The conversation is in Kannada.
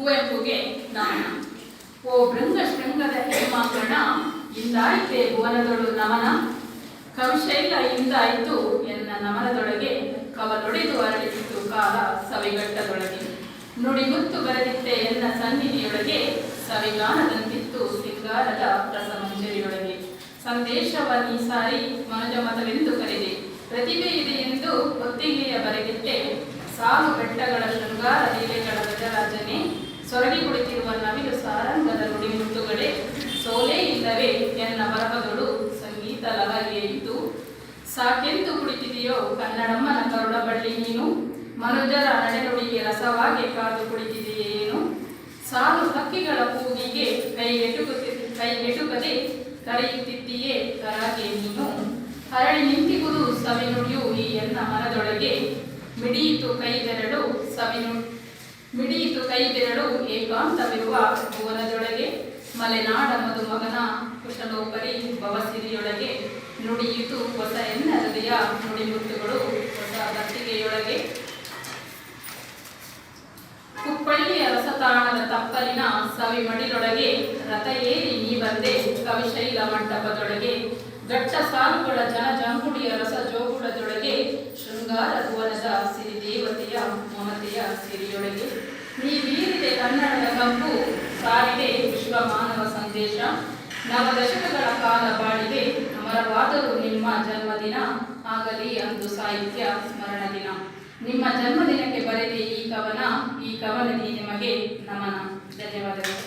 ಕುವೆಂಪುಗೆ ನಮನ ಓ ಭೃಂಗ ಶೃಂಗದ ಹೇಮಾಂಗಣ ಇಂದಾಯಿತೆ ಭುವನದೊಳು ನಮನ. ಕವಿಶೈಲ ಇಂದಾಯಿತು ಎನ್ನ ನಮನದೊಳಗೆ ಕವಲೊಡೆದು ಅರಳಿಸಿತು ಕಾಲ ಸವಿಗಟ್ಟದೊಳಗೆ. ನುಡಿಗುತ್ತು ಬರೆದಿತ್ತೆ ಎನ್ನ ಸನ್ನಿಧಿಯೊಳಗೆ ಸವಿಗಾನದಂತಿತ್ತು ಸಿಂಗಾರದ ರಸಮಂಜರಿಯೊಳಗೆ. ನೀ ಸಾರಿ ಮನುಜ ಮತವೆಂದು ಕರೆದೆ. ಪ್ರತಿಭೆ ಇದೆ ಎಂದು ಒತ್ತಿಗೆಯ ಬರೆದಿಟ್ಟೆ ಸಾಲು ಬೆಟ್ಟಗಳ ಶೃಂಗಾರ ಲೀಲೆಗಳ ಎನ್ನ ಬರಹಗಳು ಸಂಗೀತ ಲಹರಿಯೇ ಸಾಕೆಂತು ಸಾಕೆಂದು ಕುಳಿತಿದೆಯೋ ಕನ್ನಡಮ್ಮನ ಕರುಳ ಬಳ್ಳಿ ನೀನು? ಮನುಜರ ನಡೆನುಡಿಗೆ ರಸವಾಗಿ ಕಾದು ಕುಳಿತಿದೆಯೇನು ಸಾಲು ಹಕ್ಕಿಗಳ ಕೂಗಿಗೆ ಕೈಗೆಟುಕುತ್ತಿ ಕೈಗೆಟುಕದೆ ಕರೆಯುತ್ತಿದ್ದೀಯೇ ಕರಾಗೆ ನೀನು? ಹರಳಿ ನಿಂತಿಗುದು ಸವಿನುಡಿಯು ಈ ಎನ್ನ ಮನದೊಳಗೆ ಮಿಡಿಯಿತು ಕೈದೆರಡು ಸವಿನು ಮಿಡಿಯಿತು ಕೈದೆರಡು ಏಕಾಂತವಿರುವ ಭುವನದೊಳಗೆ. ಮಲೆನಾಡ ಮಧುಮಗನ ಕುಶಲೋಪರಿ ಭವಸಿರಿಯೊಳಗೆ ನುಡಿಯಿತು ಹೊಸ ಎನ್ನ ಹೃದಯ ನುಡಿಮುತ್ತುಗಳು, ಹೊಸ ಗಟ್ಟಿಗೆಯೊಳಗೆ ಕುಪ್ಪಳ್ಳಿಯ ರಸತಾಣದ ತಪ್ಪಲಿನ ಸವಿ ಮಡಿಲೊಳಗೆ ರಥ ಏರಿ ನೀ ಬಂದೆ ಕವಿಶೈಲ ಮಂಟಪದೊಳಗೆ. ಗಟ್ಟ ಸಾಲುಗಳ ಜನಜಂಗುಳಿಯ ರಸ ಜೋಗುಳದೊಳಗೆ ಶೃಂಗಾರ ಭುವನದ ಸಿರಿದೇವತೆಯ ಮಮತೆಯ ಸಿರಿಯೊಳಗೆ. ನೀವೀರಿದೆ ಕನ್ನಡ ಸಾರಿದೆ ವಿಶ್ವ ಮಾನವ ಸಂದೇಶ. ನವ ದಶಕಗಳ ಕಾಲ ಬಾಳಿದೆ ಅಮರವಾದರೂ ನಿಮ್ಮ ಜನ್ಮದಿನ ಆಗಲಿ ಅಂದು ಸಾಹಿತ್ಯ ಸ್ಮರಣ ದಿನ ನಿಮ್ಮ ಜನ್ಮದಿನಕ್ಕೆ ಬರೆದೇ ಈ ಕವನ, ಈ ಕವನದಿ ನಿಮಗೆ ನಮನ. ಧನ್ಯವಾದಗಳು.